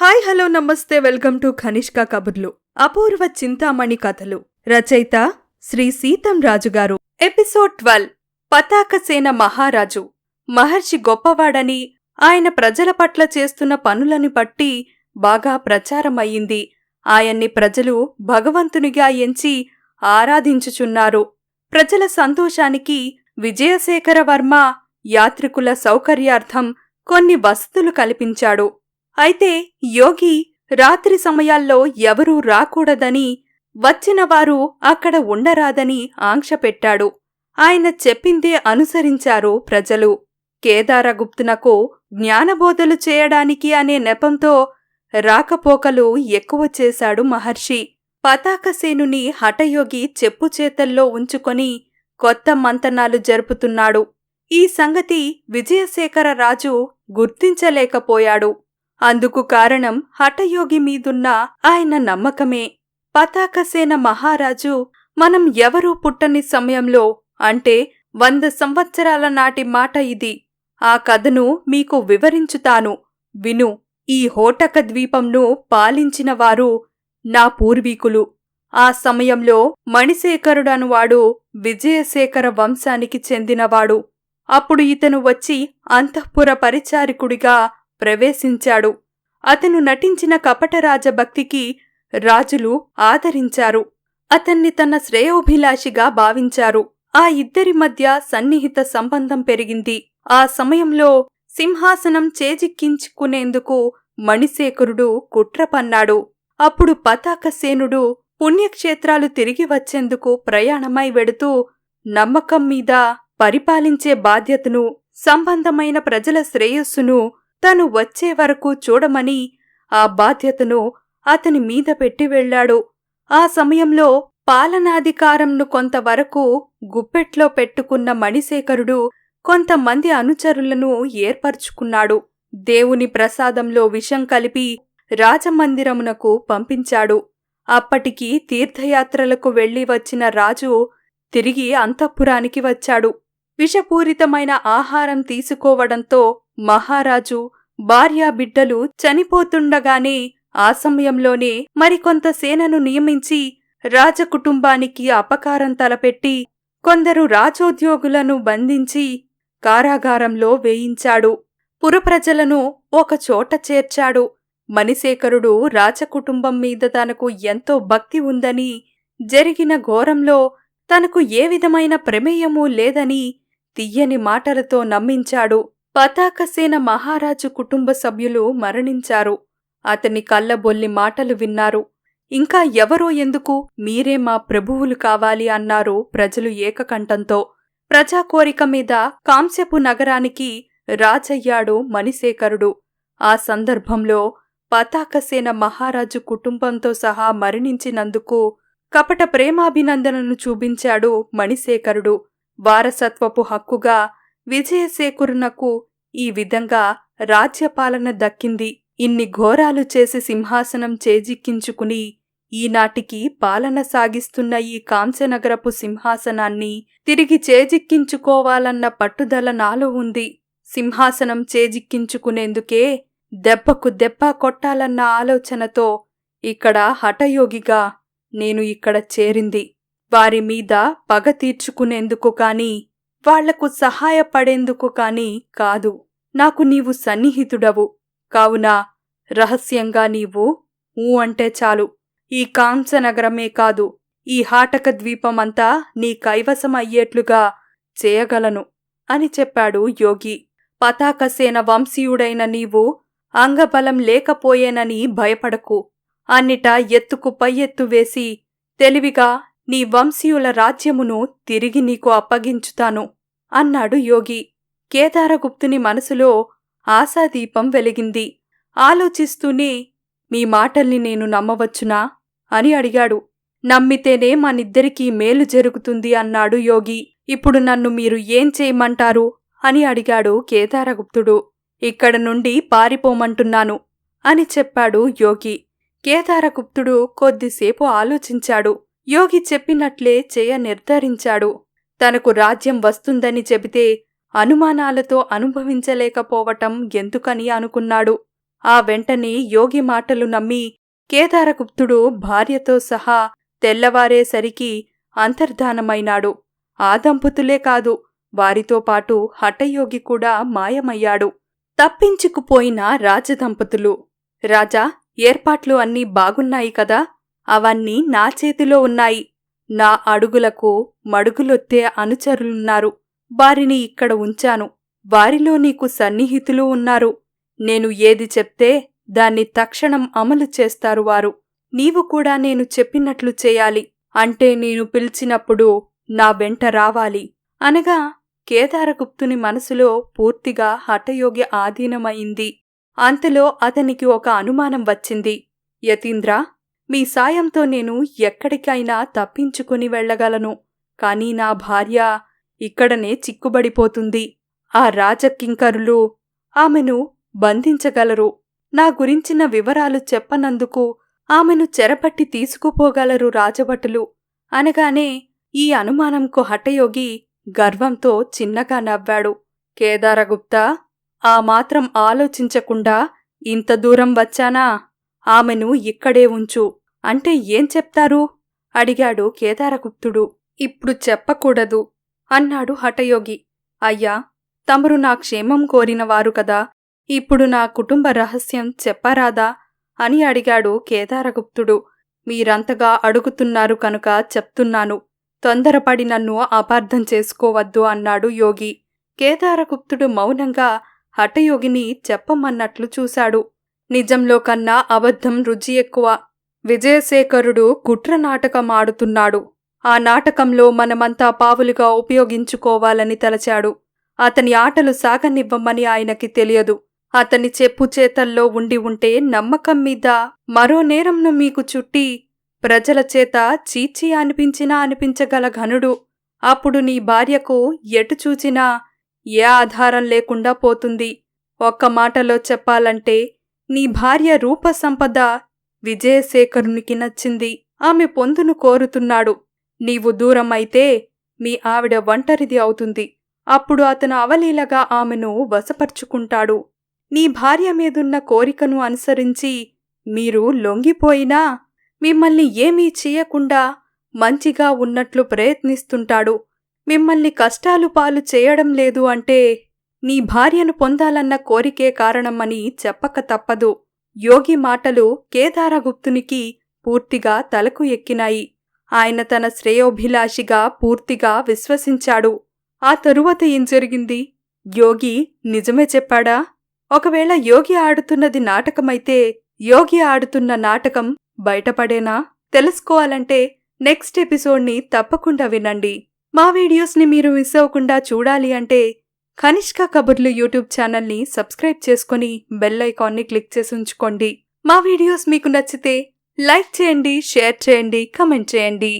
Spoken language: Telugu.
హాయ్ హలో నమస్తే వెల్కమ్ టు కనిష్క కబుర్లు. అపూర్వ చింతామణి కథలు. రచయిత శ్రీ సీతం రాజు గారు ఎపిసోడ్ ట్వెల్వ్. పతాకసేన మహారాజు. మహర్షి గొప్పవాడని ఆయన ప్రజల పట్ల చేస్తున్న పనులని బట్టి బాగా ప్రచారమయ్యింది. ఆయన్ని ప్రజలు భగవంతునిగా ఎంచి ఆరాధించుచున్నారు. ప్రజల సంతోషానికి విజయశేఖర వర్మ యాత్రికుల సౌకర్యార్థం కొన్ని వసతులు కల్పించాడు. అయితే యోగి రాత్రి సమయాల్లో ఎవరూ రాకూడదని వచ్చిన వారు అక్కడ ఉండరాదని ఆంక్ష పెట్టాడు. ఆయన చెప్పిందే అనుసరించారు ప్రజలు. కేదారగుప్తునకు జ్ఞానబోధలు చేయడానికి అనే నెపంతో రాకపోకలు ఎక్కువ చేశాడు మహర్షి. పతాకసేనుని హఠయోగి చెప్పు చేతల్లో ఉంచుకొని కొత్త మంతనాలు జరుపుతున్నాడు. ఈ సంగతి విజయశేఖర రాజు గుర్తించలేకపోయాడు. అందుకు కారణం హఠయోగి మీదున్న ఆయన నమ్మకమే. పతాకసేన మహారాజు మనం ఎవరూ పుట్టని సమయంలో అంటే వంద సంవత్సరాల నాటి మాట ఇది. ఆ కథను మీకు వివరించుతాను. విను ఈ హోటక ద్వీపంను పాలించినవారు నా పూర్వీకులు. ఆ సమయంలో మణిశేఖరుడనువాడు విజయశేఖర వంశానికి చెందినవాడు. అప్పుడు ఇతను వచ్చి అంతఃపుర పరిచారికుడిగా ప్రవేశించాడు. అతను నటించిన కపటరాజభక్తికి రాజులు ఆదరించారు. అతన్ని తన శ్రేయోభిలాషిగా భావించారు. ఆ ఇద్దరి మధ్య సన్నిహిత సంబంధం పెరిగింది. ఆ సమయంలో సింహాసనం చేజిక్కించుకునేందుకు మణిశేఖరుడు కుట్ర పన్నాడు. అప్పుడు పతాకసేనుడు పుణ్యక్షేత్రాలు తిరిగి వచ్చేందుకు ప్రయాణమై వెడుతూ నమ్మకం మీద పరిపాలించే బాధ్యతను సంబంధమైన ప్రజల శ్రేయస్సును తను వచ్చే వరకు చూడమని ఆ బాధ్యతను అతని మీద పెట్టి వెళ్ళాడు ఆ సమయంలో పాలనాధికారంను కొంతవరకు గుప్పెట్లో పెట్టుకున్న మణిశేఖరుడు కొంతమంది అనుచరులను ఏర్పరచుకున్నాడు. దేవుని ప్రసాదంలో విషం కలిపి రాజమందిరమునకు పంపించాడు. అప్పటికి తీర్థయాత్రలకు వెళ్ళి వచ్చిన రాజు తిరిగి అంతఃపురానికి వచ్చాడు. విషపూరితమైన ఆహారం తీసుకోవడంతో మహారాజు భార్యాబిడ్డలు చనిపోతుండగానే ఆ సమయంలోనే మరికొంత సేనను నియమించి రాజకుటుంబానికి అపకారం తలపెట్టి కొందరు రాజోద్యోగులను బంధించి కారాగారంలో వేయించాడు. పురప్రజలను ఒకచోట చేర్చాడు. మణిశేఖరుడు రాజకుటుంబం మీద తనకు ఎంతో భక్తి ఉందని జరిగిన ఘోరంలో తనకు ఏ విధమైన ప్రమేయమూ లేదని తియ్యని మాటలతో నమ్మించాడు. పతాకసేన మహారాజు కుటుంబ సభ్యులు మరణించారు. అతని కళ్ళబొల్లి మాటలు విన్నారు. ఇంకా ఎవరో ఎందుకు మీరే మా ప్రభువులు కావాలి అన్నారు ప్రజలు ఏకకంఠంతో. ప్రజా కోరిక మీద కాంస్యపు నగరానికి రాజయ్యాడు మణిశేఖరుడు. ఆ సందర్భంలో పతాకసేన మహారాజు కుటుంబంతో సహా మరణించినందుకు కపట ప్రేమాభినందనను చూపించాడు మణిశేఖరుడు. వారసత్వపు హక్కుగా విజయశేఖరునకు ఈ విధంగా రాజ్యపాలన దక్కింది. ఇన్ని ఘోరాలు చేసి సింహాసనం చేజిక్కించుకుని ఈనాటికి పాలన సాగిస్తున్న ఈ కాంస్యనగరపు సింహాసనాన్ని తిరిగి చేజిక్కించుకోవాలన్న పట్టుదల నాలో ఉంది. సింహాసనం చేజిక్కించుకునేందుకే దెబ్బకు దెబ్బ కొట్టాలన్న ఆలోచనతో ఇక్కడ హఠయోగిగా నేను ఇక్కడ చేరింది. వారి మీద పగ తీర్చుకునేందుకు కాని వాళ్ళకు సహాయపడేందుకు కాని కాదు. నాకు నీవు సన్నిహితుడవు. కావున రహస్యంగా నీవు ఊ అంటే చాలు. ఈ కాంసనగరమే కాదు. ఈ హాటక ద్వీపమంతా నీ కైవసం అయ్యేట్లుగా చేయగలను అని చెప్పాడు యోగి. పతాకసేన వంశీయుడైన నీవు అంగబలం లేకపోయేనని భయపడకు. అన్నిటా ఎత్తుకు పై ఎత్తు వేసి తెలివిగా నీ వంశీయుల రాజ్యమును తిరిగి నీకు అప్పగించుతాను అన్నాడు యోగి. కేదారగుప్తుని మనసులో ఆశాదీపం వెలిగింది. ఆలోచిస్తూనే మీ మాటల్ని నేను నమ్మవచ్చునా? అని అడిగాడు. నమ్మితేనే మనిద్దరికీ మేలు జరుగుతుంది అన్నాడు యోగి. ఇప్పుడు నన్ను మీరు ఏం చేయమంటారు? అని అడిగాడు కేదారగుప్తుడు. ఇక్కడ నుండి పారిపోమంటున్నాను అని చెప్పాడు యోగి. కేదారగుప్తుడు కొద్దిసేపు ఆలోచించాడు. యోగి చెప్పినట్లే చేయ నిర్ధారించాడు. తనకు రాజ్యం వస్తుందని చెబితే అనుమానాలతో అనుభవించలేకపోవటం ఎందుకని అనుకున్నాడు. ఆ వెంటనే యోగి మాటలు నమ్మి కేదారగుప్తుడు భార్యతో సహా తెల్లవారేసరికి అంతర్ధానమైనాడు. ఆ దంపతులే కాదు వారితో పాటు హఠయోగి కూడా మాయమయ్యాడు. తప్పించుకుపోయిన రాజదంపతులు. రాజా ఏర్పాట్లు అన్నీ బాగున్నాయి కదా? అవన్నీ నా చేతిలో ఉన్నాయి. నా అడుగులకు మడుగులొత్తే అనుచరులున్నారు. వారిని ఇక్కడ ఉంచాను. వారిలో నీకు సన్నిహితులు ఉన్నారు. నేను ఏది చెప్తే దాన్ని తక్షణం అమలు చేస్తారు వారు. నీవు కూడా నేను చెప్పినట్లు చేయాలి. అంటే నేను పిలిచినప్పుడు నా వెంట రావాలి. అనగా కేదారగుప్తుని మనసులో పూర్తిగా హఠయోగి ఆధీనమైంది. అంతలో అతనికి ఒక అనుమానం వచ్చింది. యతీంద్ర మీ సాయంతో నేను ఎక్కడికైనా తప్పించుకుని వెళ్ళగలను. కాని నా భార్య ఇక్కడనే చిక్కుబడిపోతుంది. ఆ రాజకింకరులు ఆమెను బంధించగలరు. నా గురించిన వివరాలు చెప్పనందుకు ఆమెను చెరపట్టి తీసుకుపోగలరు రాజభటులు. అనగానే ఈ అనుమానంకు హఠయోగి గర్వంతో చిన్నగా నవ్వాడు. కేదారగుప్తా ఆ మాత్రం ఆలోచించకుండా ఇంత దూరం వచ్చానా? ఆమెను ఇక్కడే ఉంచు. అంటే ఏం చెప్తారు? అడిగాడు కేదారగుప్తుడు. ఇప్పుడు చెప్పకూడదు అన్నాడు హఠయోగి. అయ్యా తమరు నా క్షేమం కోరినవారు కదా. ఇప్పుడు నా కుటుంబ రహస్యం చెప్పరాదా? అని అడిగాడు కేదారగుప్తుడు. మీరంతగా అడుగుతున్నారు కనుక చెప్తున్నాను. తొందరపడి నన్ను అపార్థం చేసుకోవద్దు అన్నాడు యోగి. కేదారగుప్తుడు మౌనంగా హఠయోగిని చెప్పమన్నట్లు చూశాడు. నిజంలో కన్నా అబద్ధం రుచి ఎక్కువ. విజయశేఖరుడు కుట్ర నాటకమాడుతున్నాడు. ఆ నాటకంలో మనమంతా పావులుగా ఉపయోగించుకోవాలని తలచాడు. అతని ఆటలు సాగనివ్వమని ఆయనకి తెలియదు. అతని చెప్పు చేతల్లో ఉండి ఉంటే నమ్మకం మీద మరో నేరంను మీకు చుట్టి ప్రజల చేత చీచి అనిపించినా అనిపించగల ఘనుడు. అప్పుడు నీ భార్యకు ఎటు చూచినా ఏ ఆధారం లేకుండా పోతుంది. ఒక్క మాటలో చెప్పాలంటే నీ భార్య రూపసంపద విజయశేఖరునికి నచ్చింది. ఆమె పొందును కోరుతున్నాడు. నీవు దూరమైతే మీ ఆవిడ ఒంటరిది అవుతుంది. అప్పుడు అతను అవలీలగా ఆమెను వశపరుచుకుంటాడు. నీ భార్య మీదున్న కోరికను అనుసరించి మీరు లొంగిపోయినా మిమ్మల్ని ఏమీ చేయకుండా మంచిగా ఉన్నట్లు ప్రయత్నిస్తుంటాడు. మిమ్మల్ని కష్టాలు పాలు చేయడం లేదు అంటే నీ భార్యను పొందాలన్న కోరికే కారణమని చెప్పక తప్పదు. యోగి మాటలు కేదారగుప్తునికి పూర్తిగా తలకు ఎక్కినాయి. ఆయన తన శ్రేయోభిలాషిగా పూర్తిగా విశ్వసించాడు. ఆ తరువాత ఏం జరిగింది? యోగి నిజమే చెప్పాడా? ఒకవేళ యోగి ఆడుతున్నది నాటకమైతే యోగి ఆడుతున్న నాటకం బయటపడేనా? తెలుసుకోవాలంటే నెక్స్ట్ ఎపిసోడ్ని తప్పకుండా వినండి. మా వీడియోస్ని మీరు మిస్ అవ్వకుండా చూడాలి అంటే కనిష్క కబుర్లు యూట్యూబ్ ఛానల్ని సబ్స్క్రైబ్ చేసుకుని బెల్ ఐకాన్ని క్లిక్ చేసి ఉంచుకోండి. మా వీడియోస్ మీకు నచ్చితే లైక్ చేయండి షేర్ చేయండి కమెంట్ చేయండి.